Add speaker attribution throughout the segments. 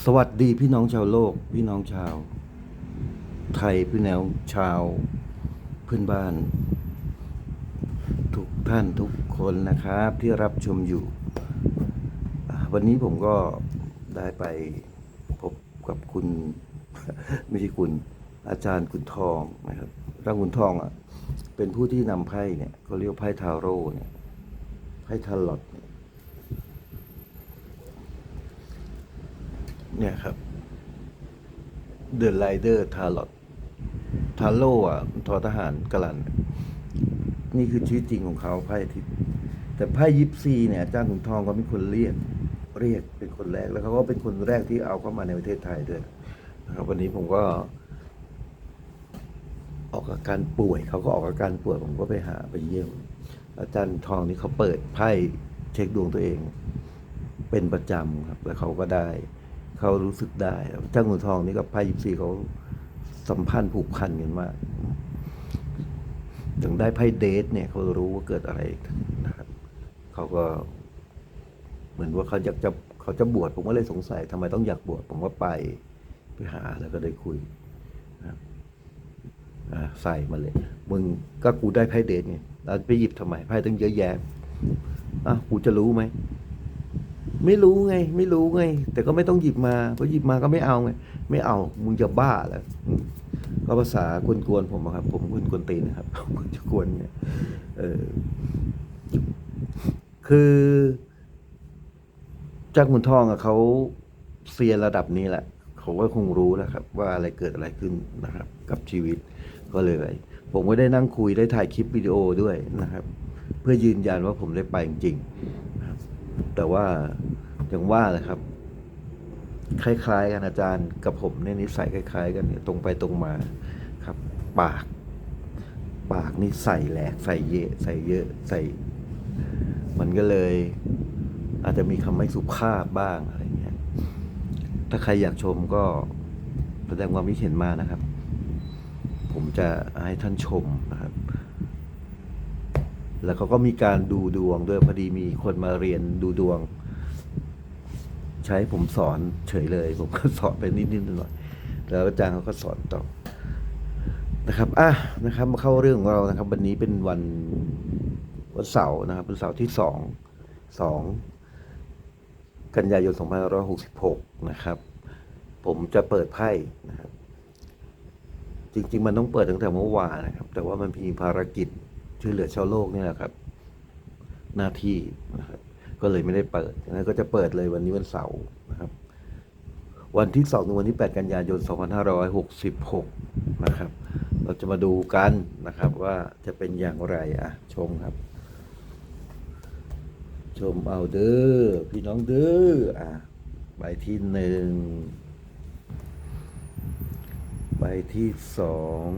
Speaker 1: สวัสดีพี่น้องชาวโลก พี่น้องชาว ไทยพี่แนวชาวเพื่อนบ้าน ทุกท่านทุกคนนะครับ ที่รับชมอยู่ วันนี้ผมก็ได้ไปพบกับคุณ ไม่ใช่คุณอาจารย์คุณทองนะครับอาจารย์คุณทองอะเป็นผู้ที่นำไพ่เนี่ยเขาเรียกไพ่ทาโร่เนี่ยไพ่ทาลอตเนี่ย เนี่ยครับ The Rider Tarot ทาโร่อะทอทหารกลัน นี่คือชื่อจริงของเขาไพ่ทิศแต่ไพ่ยิปซีเนี่ยอาจารย์ขุนทองก็เป็นคนเรียกเรียกเป็นคนแรกแล้วเขาก็เป็นคนแรกที่เอาเข้ามาในประเทศไทยด้วยนะครับวันนี้ผมก็ ออกอาการป่วยเขาก็ออกอาการป่วยผมก็ไปหาไปเยี่ยมอาจารย์ทองนี่เขาเปิดไพ่เช็คดวงตัวเอง เป็นประจำครับ แล้วเขาก็ได้ เขารู้สึกได้เจ้าขุนทองนี่กับไพ่ยิปซีเขาสัมพันธ์ผูกพันกันมากถึงได้ไพ่เดทเนี่ยเขารู้ว่าเกิดอะไรนะครับเขาก็ เหมือนว่าเขาอยากจะเขาจะบวชผมก็เลยสงสัยทำไมต้องอยากบวชผมก็ไปไปหาแล้วก็ได้คุยนะใส่มาเลย มึงก็กูได้ไพ่เดทไงแล้วไปหยิบทำไมไพ่ตั้งเยอะแยะอะกูจะรู้ไหม ไม่รู้ไง ไม่รู้ไง แต่ก็ไม่ต้องหยิบมาเพราะหยิบมาก็ไม่เอาไง ไม่เอามึงจะบ้าแล้วก็ภาษากวนๆผมครับ ผมกวนกวนตีนนะครับผมจะกวนเนี่ยเออคือเจ้าขุนทองอะเขาเซียนระดับนี้แหละเขาก็คงรู้นะครับ ว่าอะไรเกิดอะไรขึ้นนะครับ กับชีวิตก็เลย ผมก็ได้นั่งคุยได้ถ่ายคลิปวิดีโอด้วยนะครับ เพื่อยืนยันว่าผมได้ไปจริงๆ แต่ว่าอย่างว่าแหละครับ คล้ายๆกันอาจารย์กับผมเนี่ยนิสัยคล้าย ๆ กันเนี่ยตรงไปตรงมาครับ ปาก ปากนี่ใส่แหลกใส่เยอะใส่เยอะใส่ มันก็เลย อาจจะมีคำไม่สุภาพบ้างอะไรเงี้ยถ้าใครอยากชมก็แสดงความคิดเห็นมานะครับ ผมจะให้ท่านชมนะครับ แล้วเขาก็มีการดูดวงด้วยพอดีมีคนมาเรียนดูดวง ใช้ผมสอนเฉยเลย ผมก็สอนไปนิดๆหน่อยๆแล้วอาจารย์เขาก็สอนต่อนะครับอะนะครับ มาเข้าเรื่องของเรานะครับ วันนี้เป็นวันวันเสาร์นะครับเป็นเสาร์ที่สองสองกันยายน2566 นะครับ ผมจะเปิดไพ่นะครับ จริง ๆ มันต้องเปิดตั้งแต่เมื่อวานนะครับ แต่ว่ามันมีภารกิจ ช่วยเหลือชาวโลกนี่แหละครับ หน้าที่นะครับ ก็เลยไม่ได้เปิดงั้นก็จะเปิดเลยวันนี้วันเสาร์นะครับ วันที่สองถึงวันที่ 8 กันยายน 2566 นะครับ เราจะมาดูกันนะครับว่าจะเป็นอย่างไรอะ ชมครับ ชมเอาเด้อพี่น้องเด้ออะใบที่หนึ่งใบที่สอง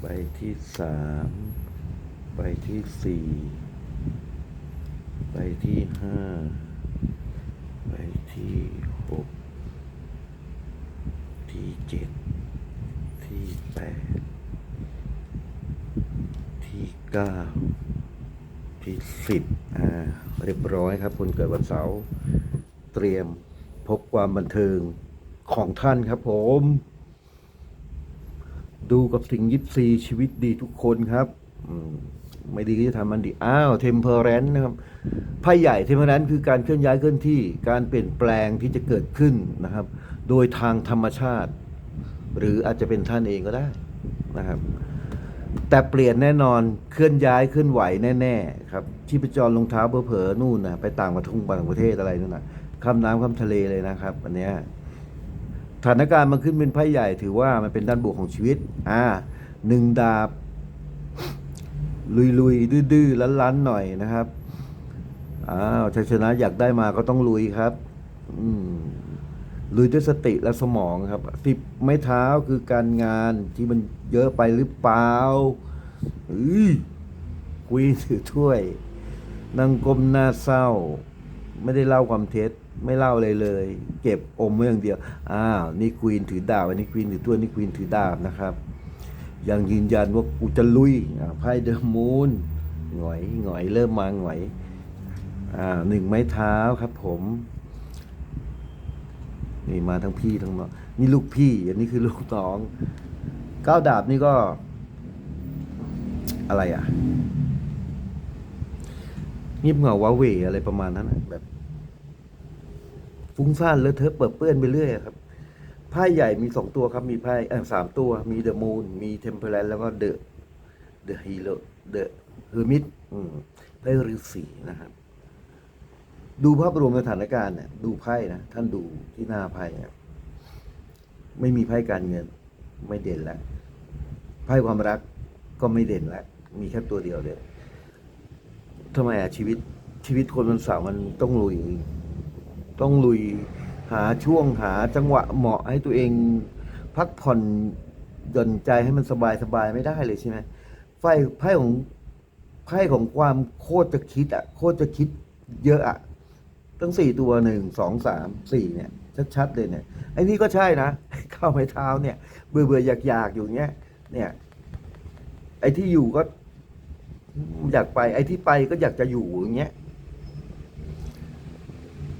Speaker 1: ใบที่สาม ใบที่สี่ใบที่ห้าใบที่หกที่เจ็ดที่แปดที่เก้าที่สิบอ่าเรียบร้อยครับคนเกิดวันเสาร์เตรียมพบความบันเทิงของท่านครับผม ดูกับสิ่งยิปซีชีวิตดีทุกคนครับ อืม ไม่ดีก็จะทำมันดีอ้าวเทมเพอร์แรนนะครับไพ่ใหญ่เทมเพอร์แรนคือการเคลื่อนย้ายเคลื่อนที่ การเปลี่ยนแปลงที่จะเกิดขึ้นนะครับ โดยทางธรรมชาติ หรืออาจจะเป็นท่านเองก็ได้นะครับ แต่เปลี่ยนแน่นอนเคลื่อนย้ายเคลื่อนไหวแน่ๆครับที่ประจรลงเท้าเผลอๆนู่นนะไปต่างประเทศต่างประเทศอะไรนู่นนะข้ามน้ำข้ามทะเลเลยนะครับอันเนี้ยสถานการณ์มันขึ้นเป็นไพ่ใหญ่ถือว่ามันเป็นด้านบวกของชีวิตอ่าหนึ่งดาบ ลุยลุยดื้อๆลันลันๆหน่อยนะครับอ้าวชัยชนะอยากได้มาก็ต้องลุยครับ อืมลุยด้วยสติและสมองครับสิบไม้เท้าคือการงานที่มันเยอะไปหรือเปล่าอุ้ยคุยถือถ้วยนั่งก้มหน้าเศร้า ไม่ได้เล่าความเท็จไม่เล่าเลยเลย เก็บอมไว้อย่างเดียวอ้าวนี่ควีนถือดาบอันนี้ควีนถือถ้วยนี่ควีนถือดาบนะครับ ยังยืนยันว่ากูจะลุยไพ่เดอะมูนหงอยหงอยเริ่มมาหงอยอ่าหนึ่งไม้เท้าครับผมนี่มาทั้งพี่ทั้งน้องนี่ลูกพี่ อันนี้คือลูกน้องก้าวดาบนี่ก็ อะไรอะเงียบเหงาว้าเหวอะไรประมาณนั้นนะแบบฟุ้งซ่านเลอะเทอะเปิดเปื้อนไปเรื่อยครับ ไพ่ใหญ่มีสองตัวครับ มีไพ่สามตัว มีเดอะมูนมีเทมเพลนแล้วก็เดอะเดอะฮีโร่เดอะเฮอร์มิตไพ่ฤาษีนะครับ ดูภาพรวมสถานการณ์เนี่ยดูไพ่นะ ท่านดูที่หน้าไพ่ไม่มีไพ่การเงิน ไม่เด่นแล้วไพ่ความรักก็ไม่เด่นแล้วมีแค่ตัวเดียวเลยทำไมอะชีวิตชีวิตคนมันสาร์มันต้องลุย ต้องลุย หาช่วงหาจังหวะเหมาะให้ตัวเองพักผ่อนหย่อนใจให้มันสบายสบายไม่ได้เลยใช่ไหมไพ่ไพ่ของไพ่ของความโคตรจะคิดอะโคตรจะคิดเยอะอะตั้งสี่ตัวหนึ่งสองสามสี่เนี่ย ชัดๆเลยเนี่ยไอ้นี่ก็ใช่นะเข้าไม้เท้าเนี่ยเบื่อเบื่ออยากอยากอยู่เงี้ย เนี่ย ไอ้ที่อยู่ก็อยากไป ไอ้ที่ไปก็อยากจะอยู่อย่างเงี้ย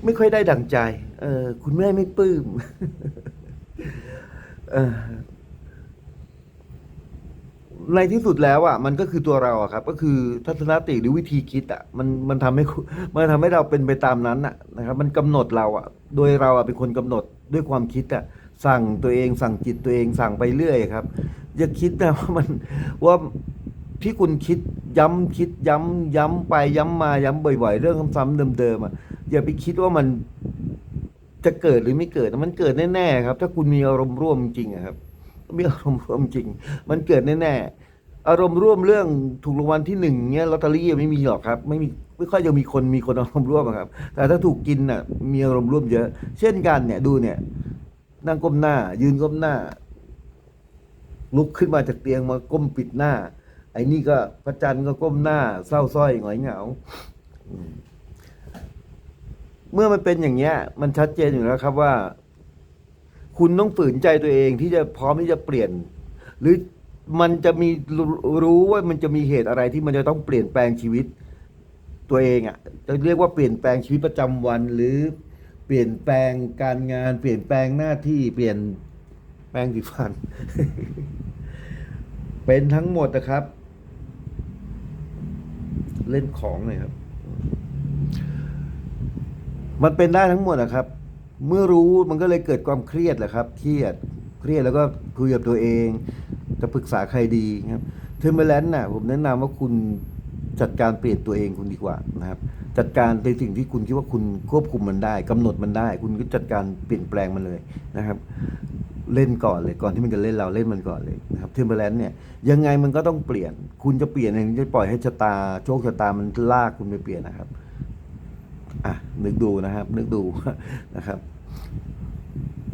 Speaker 1: ไม่ค่อยได้ดั่งใจ เออ คุณแม่ไม่ปลื้มในที่สุดแล้วอะ มันก็คือตัวเราอะครับ ก็คือทัศนคติหรือวิธีคิดอะ มันมันทำให้มันทำให้เราเป็นไปตามนั้นอะนะครับ มันกำหนดเราอะ โดยเราอะเป็นคนกำหนดด้วยความคิดอะ สั่งตัวเองสั่งจิตตัวเองสั่งไปเรื่อยครับ อย่าคิดนะว่ามันว่า ที่คุณคิดย้ำคิดย้ำย้ำไปย้ำมาย้ำบ่อยๆ เรื่องซ้ำๆเดิมๆอะอย่าไปคิดว่ามันจะเกิดหรือไม่เกิดมันเกิดแน่ๆครับ ถ้าคุณมีอารมณ์ร่วมจริงครับมีอารมณ์ร่วมจริง มันเกิดแน่ๆอารมณ์ร่วมเรื่องถูกรางวัลที่หนึ่งเงี้ยลอตเตอรี่ไม่มีหรอกครับ ไม่มีไม่ค่อยจะมีคนมีคนอารมณ์ร่วมครับ แต่ถ้าถูกกินน่ะ มีอารมณ์ร่วมเยอะ เช่นกันเนี่ยดูเนี่ยนั่งก้มหน้า ยืนก้มหน้า ลุกขึ้นมาจากเตียงมาก้มปิดหน้า ไอ้นี่ก็พระจันทร์ก็ก้มหน้า เศร้าสร้อยหงอยเหงาเมื่อมันเป็นอย่างเงี้ย มันชัดเจนอยู่แล้วครับว่า คุณต้องฝืนใจตัวเองที่จะพร้อมที่จะเปลี่ยน หรือมันจะมีรู้ว่ามันจะมีเหตุอะไรที่มันจะต้องเปลี่ยนแปลงชีวิต ตัวเองอะ่ะจะเรียกว่าเปลี่ยนแปลงชีวิตประจำวัน หรือเปลี่ยนแปลงการงาน เปลี่ยนแปลงหน้าที่เปลี่ยนแปลงสีฟัน เป็นทั้งหมดนะครับ เล่นของเลยครับ มันเป็นได้ทั้งหมดนะครับ เมื่อรู้มันก็เลยเกิดความเครียดแหละครับ เครียด เครียดแล้วก็คุยกับตัวเอง จะปรึกษาใครดีครับเทอร์เมแลนน่ะ ผมแนะนำว่าคุณจัดการเปลี่ยนตัวเองคุณดีกว่านะครับ จัดการในสิ่งที่คุณคิดว่าคุณควบคุมมันได้กำหนดมันได้ คุณก็จัดการเปลี่ยนแปลงมันเลยนะครับ เล่นก่อนเลยก่อนที่มันจะเล่นเราเล่นมันก่อนเลยนะครับเทอร์เมแลนเนี่ยยังไงมันก็ต้องเปลี่ยน คุณจะเปลี่ยนเองจะปล่อยให้ชะตา โชคชะตามันลากคุณไปเปลี่ยนนะครับอะนึกดูนะครับ นึกดูนะครับ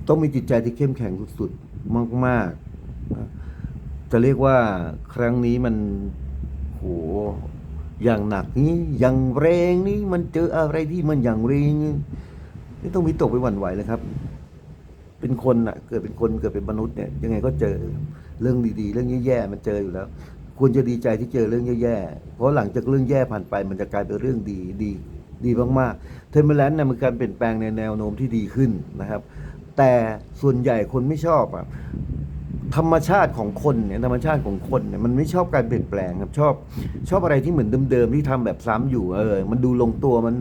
Speaker 1: ต้องมีจิตใจที่เข้มแข็งสุดๆมากๆนะจะเรียกว่าครั้งนี้มันโหอย่างหนักนี้อย่างแรงนี้มันเจออะไรที่มันอย่างแรงนี่ต้องมีตกไปหวั่นไหวเลยครับ เป็นคนอะ เกิดเป็นคนเกิดเป็นมนุษย์เนี่ยยังไงก็เจอเรื่องดีๆ เรื่องแย่ๆมันเจออยู่แล้วควรจะดีใจที่เจอเรื่องแย่ๆ เพราะหลังจากเรื่องแย่ผ่านไป มันจะกลายเป็นเรื่องดีดีดีมากๆเทอร์เมแลนเนี่ยมันการเปลี่ยนแปลงในแนวโน้มที่ดีขึ้นนะครับ แต่ส่วนใหญ่คนไม่ชอบอะธรรมชาติของคนเนี่ยธรรมชาติของคนเนี่ยมันไม่ชอบการเปลี่ยนแปลงครับชอบชอบอะไรที่เหมือนเดิมๆที่ทำแบบซ้ำอยู่เออมันดูลงตัวมัน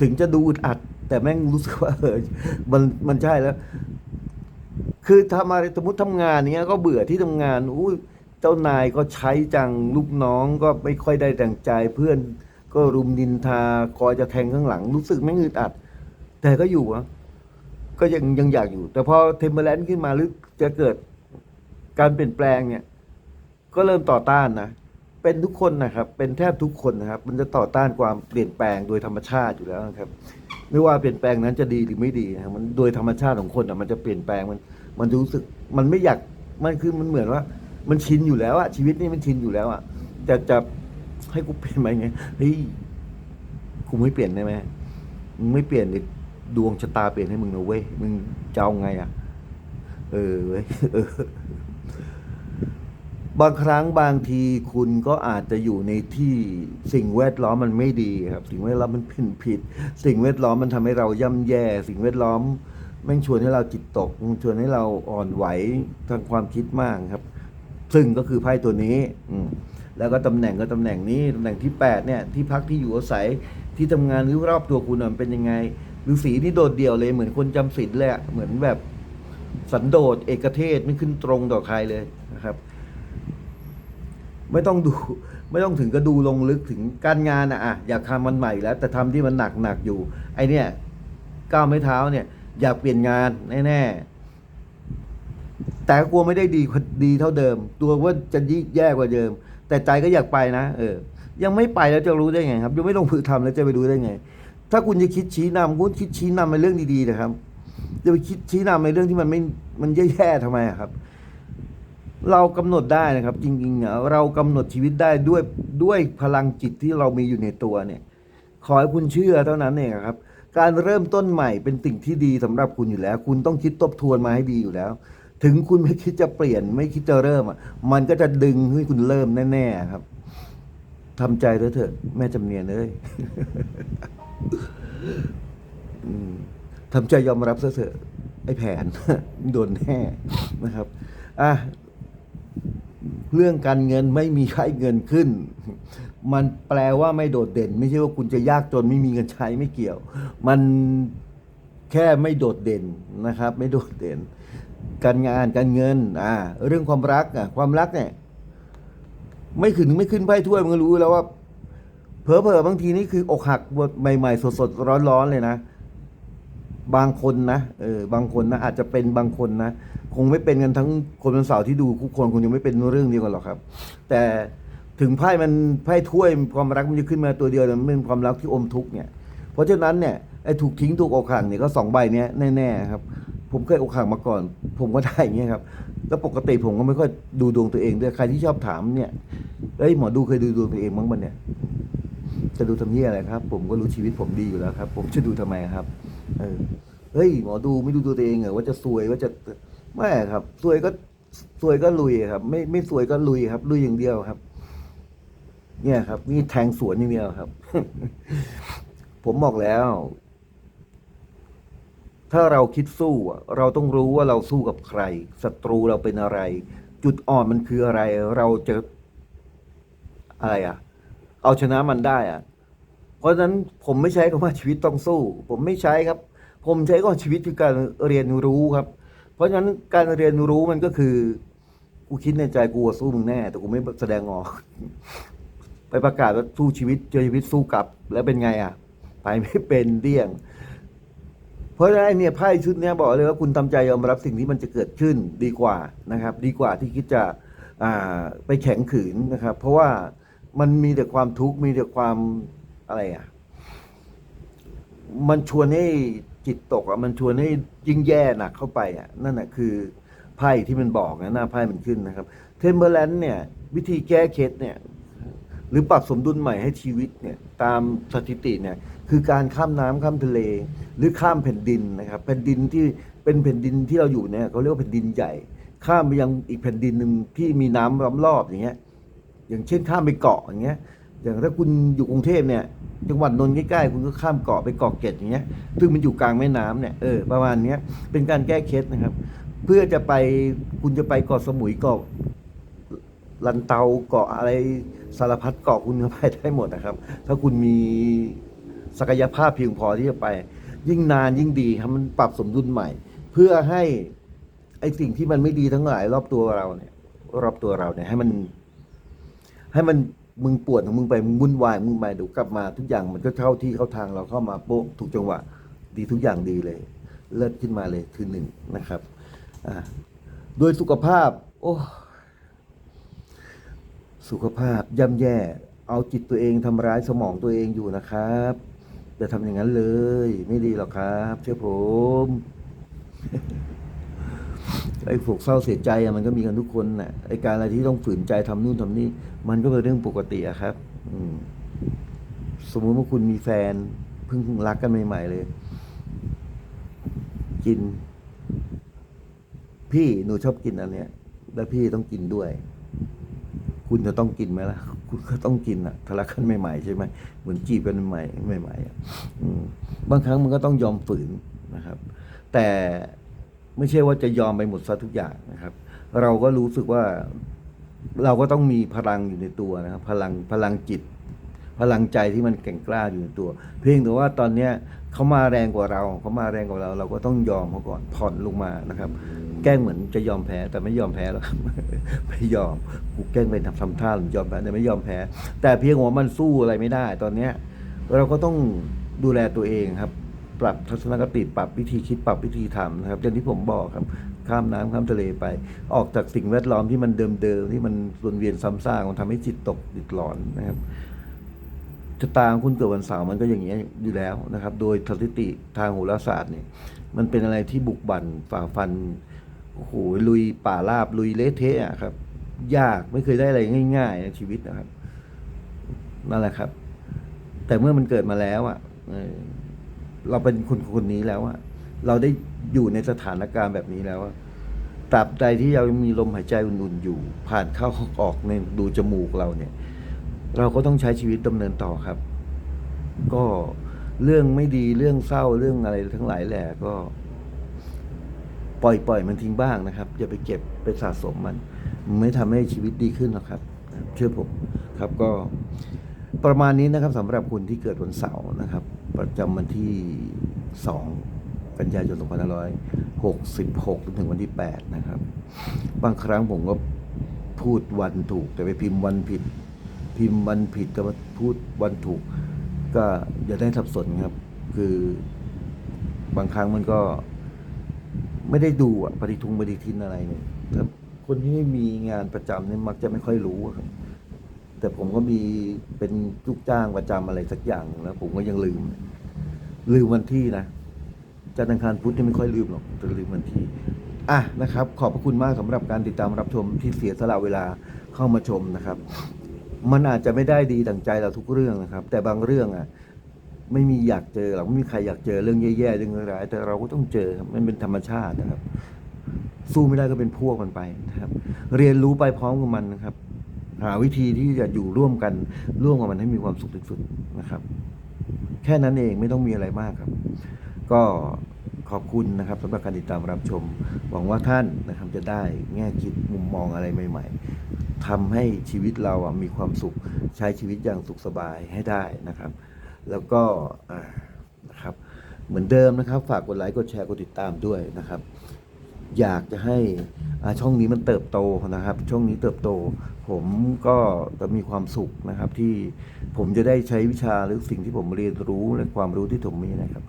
Speaker 1: ถึงจะดูอึดอัด แต่แม่งรู้สึกว่าเออมันมันใช่แล้ว คือทำอะไรสมมติทำงานเนี้ยก็เบื่อที่ทำงานอุ้ยเจ้านายก็ใช้จังลูกน้องก็ไม่ค่อยได้ดังใจเพื่อนก็รุมดินทาคอยจะแทงข้างหลัง รู้สึกไม่งอึดอัด แต่ก็อยู่อะก็ยังยังอยากอยู่ แต่พอเทมเ e อร์แลนด์ขึ้นมาหรือจะเกิดการเปลี่ยนแปลงเนี่ย ก็เริ่มต่อต้านนะเป็นทุกคนนะครับ เป็นแทบทุกคนนะครับ มันจะต่อต้านความเปลี่ยนแปลงโดยธรรมชาติอยู่แล้วนะครับ ไม่ว่าเปลี่ยนแปลงนั้นจะดีหรือไม่ดีนะมันโดยธรรมชาติของคนอะมันจะเปลี่ยนแปลงมัน มันรู้สึกมันไม่อยากมันคือมันเหมือนว่า มันชินอยู่แล้วอะชีวิตนี่มันชินอยู่แล้วอะแต่จะให้กูเปลี่ยนไหมไงเฮ้ยกูไม่เปลี่ยนได้ไหมมึงไม่เปลี่ยนเดิดวงชะตาเปลี่ยนให้มึงนะเว้ยมึงจะเอาไงอะเออเว้ยเออบางครั้งบางทีคุณก็อาจจะอยู่ในที่สิ่งแวดล้อมมันไม่ดีครับ สิ่งแวดล้อมมันผิดผิด สิ่งแวดล้อมมันทำให้เราย่ำแย่ สิ่งแวดล้อม แม่งชวนให้เราจิตตกชวนให้เราอ่อนไหวทางความคิดมากครับ ซึ่งก็คือไพ่ตัวนี้ อืแล้วก็ตำแหน่งก็ตำแหน่งนี้ตำแหน่งที่แปดเนี่ย ที่พักที่อยู่อาศัยที่ทำงานหรือรอบตัวคุณมันเป็นยังไงหรือสีที่โดดเดี่ยวเลยเหมือนคนจำศีลเลยเหมือนแบบสันโดษเอกเทศไม่ขึ้นตรงต่อใครเลยนะครับ ไม่ต้องดู ไม่ต้องถึงก็ดูลงลึกถึงการงานอะอะอยากทำมันใหม่แล้ว แต่ทำที่มันหนักหนักอยู่ ไอเนี่ยก้าวไม่เท้าเนี่ย อยากเปลี่ยนงานแน่ๆแต่ก็กลัวไม่ได้ดีดีเท่าเดิม ตัวว่าจะยิ่งแย่กว่าเดิม แต่ใจก็อยากไปนะเออ ยังไม่ไปแล้วจะรู้ได้ไงครับ ยังไม่ลงมือทำแล้วจะไปรู้ได้ไง ถ้าคุณจะคิดชี้นำคุณคิดชี้นำในเรื่องดีๆนะครับจะไปคิดชี้นำในเรื่องที่มันไม่มันแย่ๆทำไมครับ เรากำหนดได้นะครับ จริงๆเรากำหนดชีวิตได้ด้วยด้วยพลังจิตที่เรามีอยู่ในตัวเนี่ย ขอให้คุณเชื่อเท่านั้นเองครับ การเริ่มต้นใหม่เป็นสิ่งที่ดีสำหรับคุณอยู่แล้ว คุณต้องคิดทบทวนมาให้ดีอยู่แล้ว ถึงคุณไม่คิดจะเปลี่ยนไม่คิดจะเริ่มอะมันก็จะดึงให้คุณเริ่มแน่ๆครับทำใจเถอะเถอะ แม่จำเนียนเลยทำใจยอมรับซะเถอะไอ้แผนโดนแน่นะครับอะเรื่องการเงินไม่มีใช้เงินขึ้น มันแปลว่าไม่โดดเด่น ไม่ใช่ว่าคุณจะยากจนไม่มีเงินใช้ไม่เกี่ยว มันแค่ไม่โดดเด่นนะครับ ไม่โดดเด่น การงานการเงินอ่าเรื่องความรักอะความรักเนี่ยไม่ขึ้นไม่ขึ้นไพ่ถ้วยมันก็รู้แล้วว่าเผลอๆบางทีนี่คืออกหักใหม่ๆ สดๆร้อนๆเลยนะบางคนนะเออบางคนนะอาจจะเป็นบางคนนะ คงไม่เป็นกันทั้งคนวันเสาร์ที่ดูทุกคนคงยังไม่เป็นเรื่องเดียวกันหรอกครับ แต่ ถึงไพ่มันไพ่ถ้วยความรักมันจะขึ้นมาตัวเดียวแต่มันเป็นความรักที่อมทุกข์เนี่ย เพราะฉะนั้นเนี่ยไอ้ถูกทิ้งถูกอกหักเนี่ยก็สองใบเนี้ยแน่ๆครับ ผมเคยอกหักมาก่อน ผมก็ได้อย่างเงี้ยครับแล้วปกติผมก็ไม่ค่อยดูดวงตัวเองด้วยใครที่ชอบถามเนี่ยเอ้ยหมอดูเคยดูดวงตัวเองมั้งมันเนี่ย จะดูทำเนียอะไรครับ ผมก็รู้ชีวิตผมดีอยู่แล้วครับ ผมจะดูทำไมครับ เออเฮ้ยหมอดูไม่ดูตัวเองเหรอว่าจะซวยว่าจะไม่ครับซวยก็ซวยก็ลุยครับ ไม่ไม่ซวยก็ลุยครับลุยอย่างเดียวครับ เนี่ยครับนี่แทงสวนอย่างเดียวครับ ผมบอกแล้ว ถ้าเราคิดสู้เราต้องรู้ว่าเราสู้กับใครศัตรูเราเป็นอะไร จุดอ่อนมันคืออะไร เราจะอะไรอะเอาชนะมันได้อะเพราะฉะนั้นผมไม่ใช้คำว่าชีวิตต้องสู้ ผมไม่ใช้ครับ ผมใช้ก็ชีวิตคือการเรียนรู้ครับ เพราะฉะนั้นการเรียนรู้มันก็คือกูคิดในใจกูสู้มึงแน่ แต่กูไม่แสดงออก ไปประกาศว่าสู้ชีวิตเจอชีวิตสู้กลับ แล้วเป็นไงอะ ไปไม่เป็นเดี่ยง เพราะฉะนั้นไอ้เนี่ยไพ่ชุดเนี้ยบอกเลยว่าคุณทำใจยอมรับสิ่งที่มันจะเกิดขึ้นดีกว่านะครับ ดีกว่าที่คิดจะไปแข็งขืนนะครับ เพราะว่ามันมีแต่ความทุกข์มีแต่ความอะไรอะ มันชวนให้จิตตกอะมันชวนให้ยิ่งแย่หนักเข้าไปอะนั่นแหะคือไพ่ที่มันบอกนะหน้าไพ่มันขึ้นนะครับ เทมเบอร์แลนด์เนี่ย วิธีแก้เคล็ดเนี่ย หรือปรับสมดุลใหม่ให้ชีวิตเนี่ยตามสถิติเนี่ยคือการข้ามน้ำข้ามทะเล หรือข้ามแผ่นดินนะครับแผ่นดินที่เป็นแผ่นดินที่เราอยู่เนี่ยเขาเรียกว่าแผ่นดินใหญ่ ข้ามไปยังอีกแผ่นดินหนึ่งที่มีน้ำล้อมรอบอย่างเงี้ยอย่างเช่นข้ามไปเกาะอย่างเงี้ยอย่างถ้าคุณอยู่กรุงเทพเนี่ยจังหวัดนนท์ใกล้ๆคุณก็ข้ามเกาะไปเกาะเกร็ดอย่างเงี้ยซึ่งมันอยู่กลางแม่น้ำเนี่ยเออประมาณเนี้ยเป็นการแก้เคล็ดนะครับ เพื่อจะไปคุณจะไปเกาะสมุยเกาะ ลันเตาเกาะอะไรสารพัดเกาะคุณก็ไปได้หมดนะครับ ถ้าคุณมีศักยภาพเพียงพอที่จะไป ยิ่งนานยิ่งดีครับมันปรับสมดุลใหม่ เพื่อให้ไอสิ่งที่มันไม่ดีทั้งหลาย รอบตัวเราเนี่ย รอบตัวเราเนี่ย ให้มัน ให้มันมึงปวดของมึงไปมึงวุ่นวายมึงไปเดี๋ยวกลับมาทุกอย่างมันก็เข้าที่เข้าทางเราเข้ามาโป๊ะถูกจังหวะ ดีทุกอย่างดีเลย เลิศขึ้นมาเลยคือหนึ่งนะครับ อ่าโดยสุขภาพ โอ้ สุขภาพย่ำแย่ เอาจิตตัวเองทำร้ายสมองตัวเองอยู่นะครับอย่าทำอย่างนั้นเลย ไม่ดีหรอกครับ เชื่อผมไอ้พวกเศร้าเสียใจอะมันก็มีกันทุกคนน่ะไอ้การอะไรที่ต้องฝืนใจทำนู่นทำนี่ มันก็เป็นเรื่องปกติอะครับ อืมสมมุติว่าคุณมีแฟนเพิ่งรักกันใหม่ๆเลย กิน พี่หนูชอบกินอันเนี้ยแล้วพี่ต้องกินด้วย คุณจะต้องกินไหมล่ะ คุณก็ต้องกินอะทะลาะกันใหม่ๆใช่ไหมเหมือนจีบกันใหม่ใหม่ๆอะบางครั้งมันก็ต้องยอมฝืนนะครับ แต่ไม่ใช่ว่าจะยอมไปหมดซะทุกอย่างนะครับ เราก็รู้สึกว่าเราก็ต้องมีพลังอยู่ในตัวนะครับ พลังพลังจิต พลังใจที่มันแก่งกล้าอยู่ในตัว เพียงแต่ว่าตอนเนี้ยเขามาแรงกว่าเราเขามาแรงกว่าเรา เราก็ต้องยอมเขาก่อนผ่อนลงมานะครับ แกล้งเหมือนจะยอมแพ้แต่ไม่ยอมแพ้หรอกไม่ยอมกูแกล้งไปทำทำท่าหรือยอมแพ้แต่ไม่ยอมแพ้ แต่เพียงว่ามันสู้อะไรไม่ได้ ตอนเนี้ยเราก็ต้องดูแลตัวเองครับ ปรับทัศนคติปรับวิธีคิดปรับวิธีทำนะครับอย่างที่ผมบอกครับ ข้ามน้ำข้ามทะเลไป ออกจากสิ่งแวดล้อมที่มันเดิมๆที่มันวนเวียนซ้ำซากมันทำให้จิตตกติดหลอนนะครับชะตาของคุณเกิดวันเสาร์มันก็อย่างนี้ยอยู่แล้วนะครับ โดยสถิติทางโหราศาสตร์เนี่ย มันเป็นอะไรที่บุกบั่นฝ่าฟัน โอ้โหลุยป่าราบลุยเละเทะครับ ยากไม่เคยได้อะไรง่าย ๆ ในชีวิตนะครับนั่นแหละครับ แต่เมื่อมันเกิดมาแล้วอะเเราเป็นคนคนนี้แล้วอะเราได้อยู่ในสถานการณ์แบบนี้แล้วอะตราบใดที่เรามีลมหายใจอุ่นๆอยู่ ผ่านเข้าออกในดูจมูกเราเนี่ย เราก็ต้องใช้ชีวิตดำเนินต่อครับ ก็เรื่องไม่ดีเรื่องเศร้าเรื่องอะไรทั้งหลายแหละก็ ปล่อยปล่อยมันทิ้งบ้างนะครับ อย่าไปเก็บไปสะสมมัน ไม่ทำให้ชีวิตดีขึ้นหรอกครับ เชื่อผมครับก็ประมาณนี้นะครับสำหรับคุณที่เกิดวันเสาร์นะครับ ประจำวันที่ 2 กันยายน2566จนถึงวันที่ 8 นะครับ บางครั้งผมก็พูดวันถูก แต่ไปพิมพ์วันผิด พิมพ์วันผิดแต่ว่าพูดวันถูก ก็อย่าได้สับสนครับ คือบางครั้งมันก็ ไม่ได้ดูอะปฏิทุงปฏิทินอะไรเนี่ยแต่คนที่ไม่มีงานประจำเนี่ยมักจะไม่ค่อยรู้อะครับแต่ผมก็มีเป็นลูกจ้างประจำอะไรสักอย่างหนึ่งแล้ว ผมก็ยังลืม ลืมวันที่นะจันทร์อังคารพุธนี่ไม่ค่อยลืมหรอกแต่ลืมวันที่ อะนะครับ ขอบพระคุณมากสำหรับการติดตามรับชมที่เสียสละเวลาเข้ามาชมนะครับ มันอาจจะไม่ได้ดีดังใจเราทุกเรื่องนะครับ แต่บางเรื่องอะ ไม่มีอยากเจอหรอกไม่มีใครอยากเจอเรื่องแย่ๆเรื่องร้ายแต่เราก็ต้องเจอครับมันเป็นธรรมชาตินะครับ สู้ไม่ได้ก็เป็นพวกมันไปนะครับ เรียนรู้ไปพร้อมกับมันนะครับ หาวิธีที่จะอยู่ร่วมกันร่วมกับมันให้มีความสุขที่สุดนะครับ แค่นั้นเองไม่ต้องมีอะไรมากครับ ก็ขอบคุณนะครับสำหรับการติดตามรับชม หวังว่าท่านนะครับจะได้แง่คิดมุมมองอะไรใหม่ ๆทำให้ชีวิตเราอะมีความสุขใช้ชีวิตอย่างสุขสบายให้ได้นะครับ แล้วก็นะครับเหมือนเดิมนะครับ ฝากกดไลค์กดแชร์กดติดตามด้วยนะครับ อยากจะให้ช่องนี้มันเติบโตนะครับ ช่องนี้เติบโต ผมก็จะมีความสุขนะครับที่ผมจะได้ใช้วิชาหรือสิ่งที่ผมเรียนรู้และความรู้ที่ผมมีนะครับ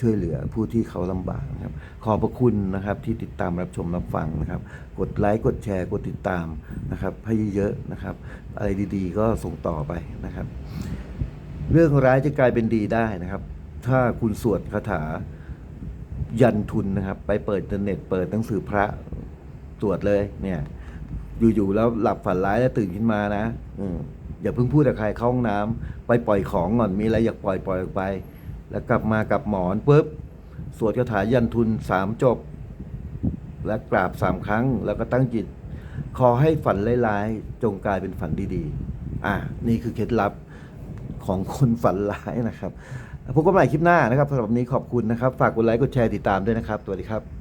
Speaker 1: ช่วยเหลือผู้ที่เขาลำบากนะครับ ขอบพระคุณนะครับที่ติดตามรับชมรับฟังนะครับ กดไลค์กดแชร์กดติดตามนะครับให้เยอะๆนะครับ อะไรดีๆ ก็ส่งต่อไปนะครับ เรื่องร้ายจะกลายเป็นดีได้นะครับ ถ้าคุณสวดคาถายันทุนนะครับ ไปเปิดอินเทอร์เน็ต เปิดหนังสือพระตรวจเลย เนี่ย อยู่ๆแล้วหลับฝันร้ายแล้วตื่นขึ้นมานะอืมอย่าเพิ่งพูดกับใครเข้าห้องน้ำไปปล่อยของก่อนมีอะไรอยากปล่อยปล่อยออกไป แล้วกลับมากับหมอนปุ๊บสวดคาถายันทุนสามจบ และกราบสามครั้ง แล้วก็ตั้งจิต ขอให้ฝันร้ายๆจงกลายเป็นฝันดีๆ อ่า นี่คือเคล็ดลับ ของคนฝันร้ายนะครับพบกันใหม่คลิปหน้านะครับสำหรับวันนี้ขอบคุณนะครับ ฝากกดไลค์กดแชร์ติดตามด้วยนะครับสวัสดีครับ